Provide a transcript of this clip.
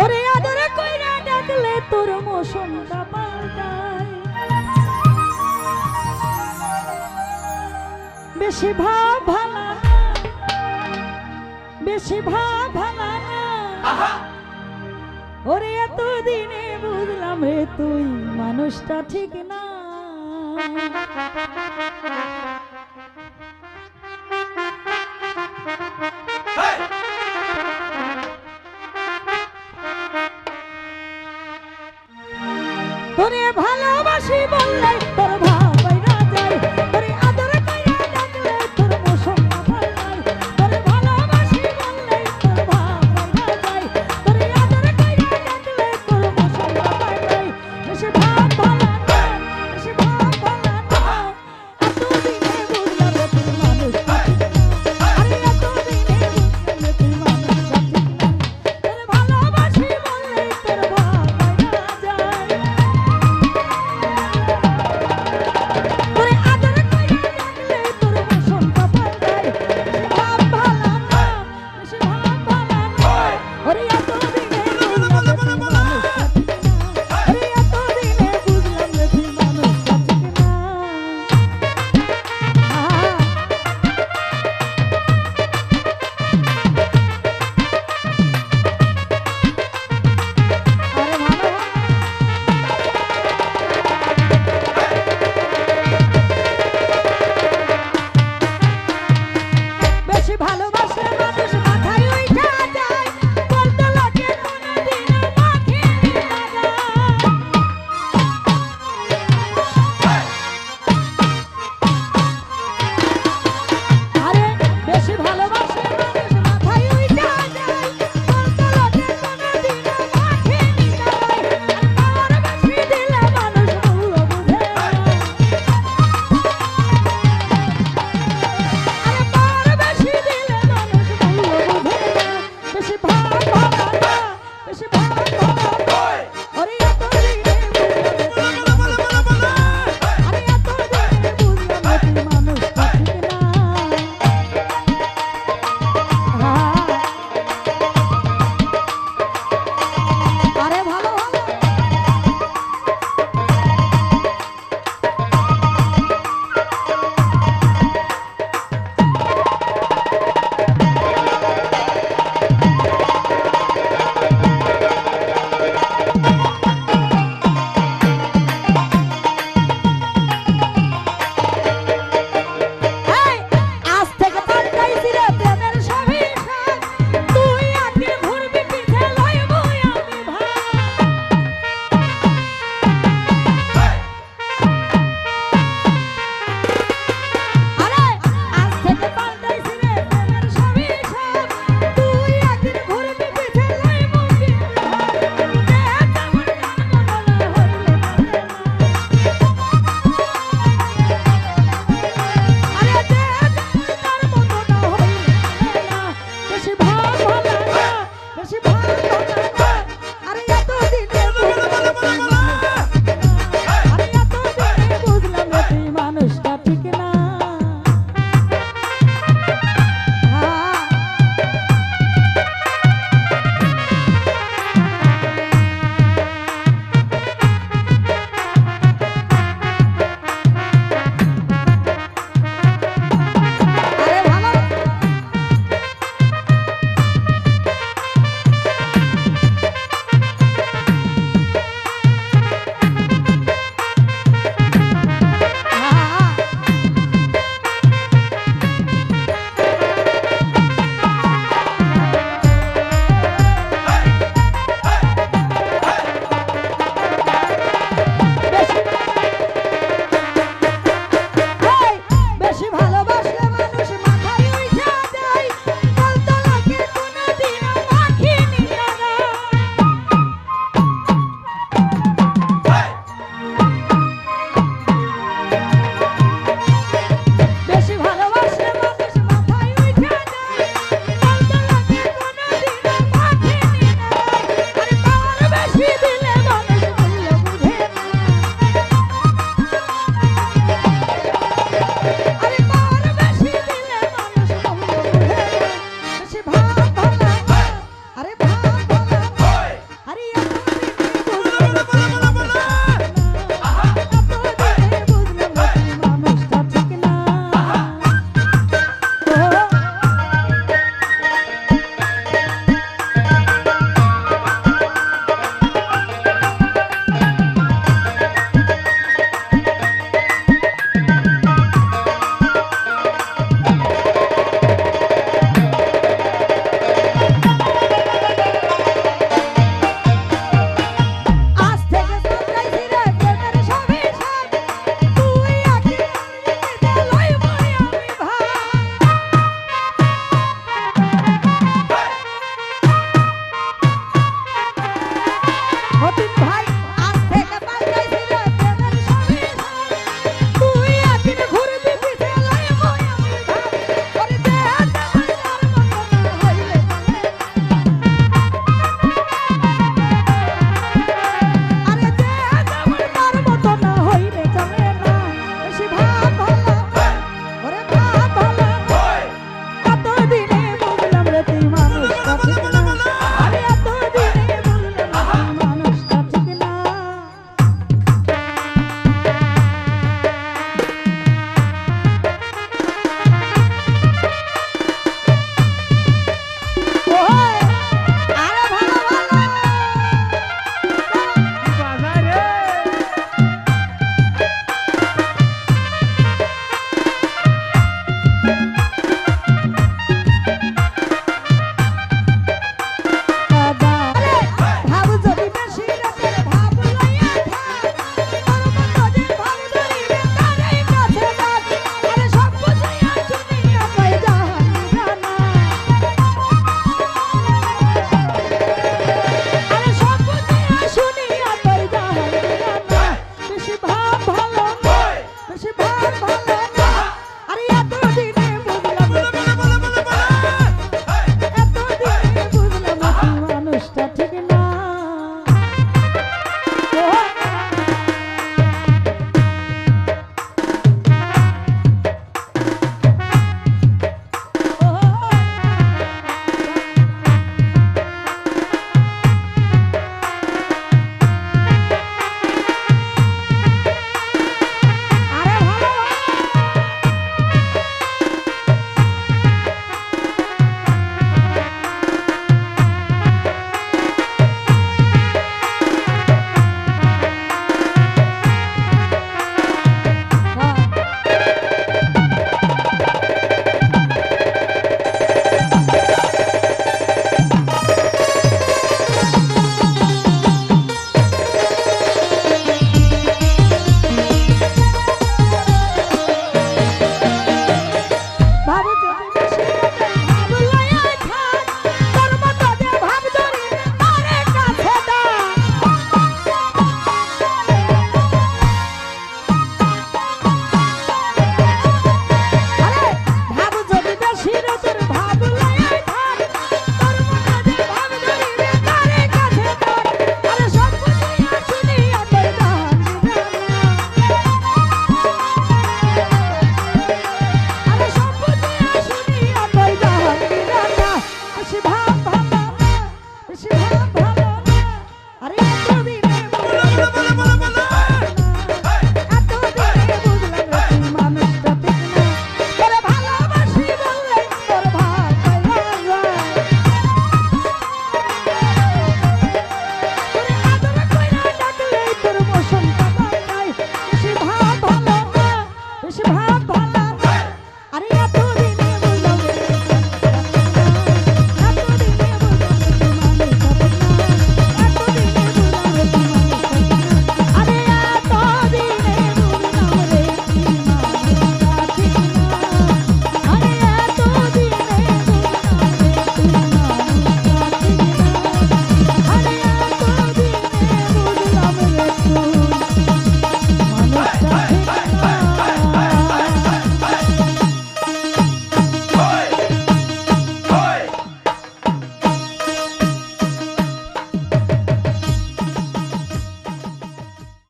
ওরে আদরে কইরা ডাকলে তোর মৌসুমটা পাল্টায় বেশি ভাব ভালা বেশি ভাব ভাঙা ওরে এতদিনে বুঝলাম রে তুই মানুষটা ঠিক না। বেশি ভাঙা বেশি ভাঙা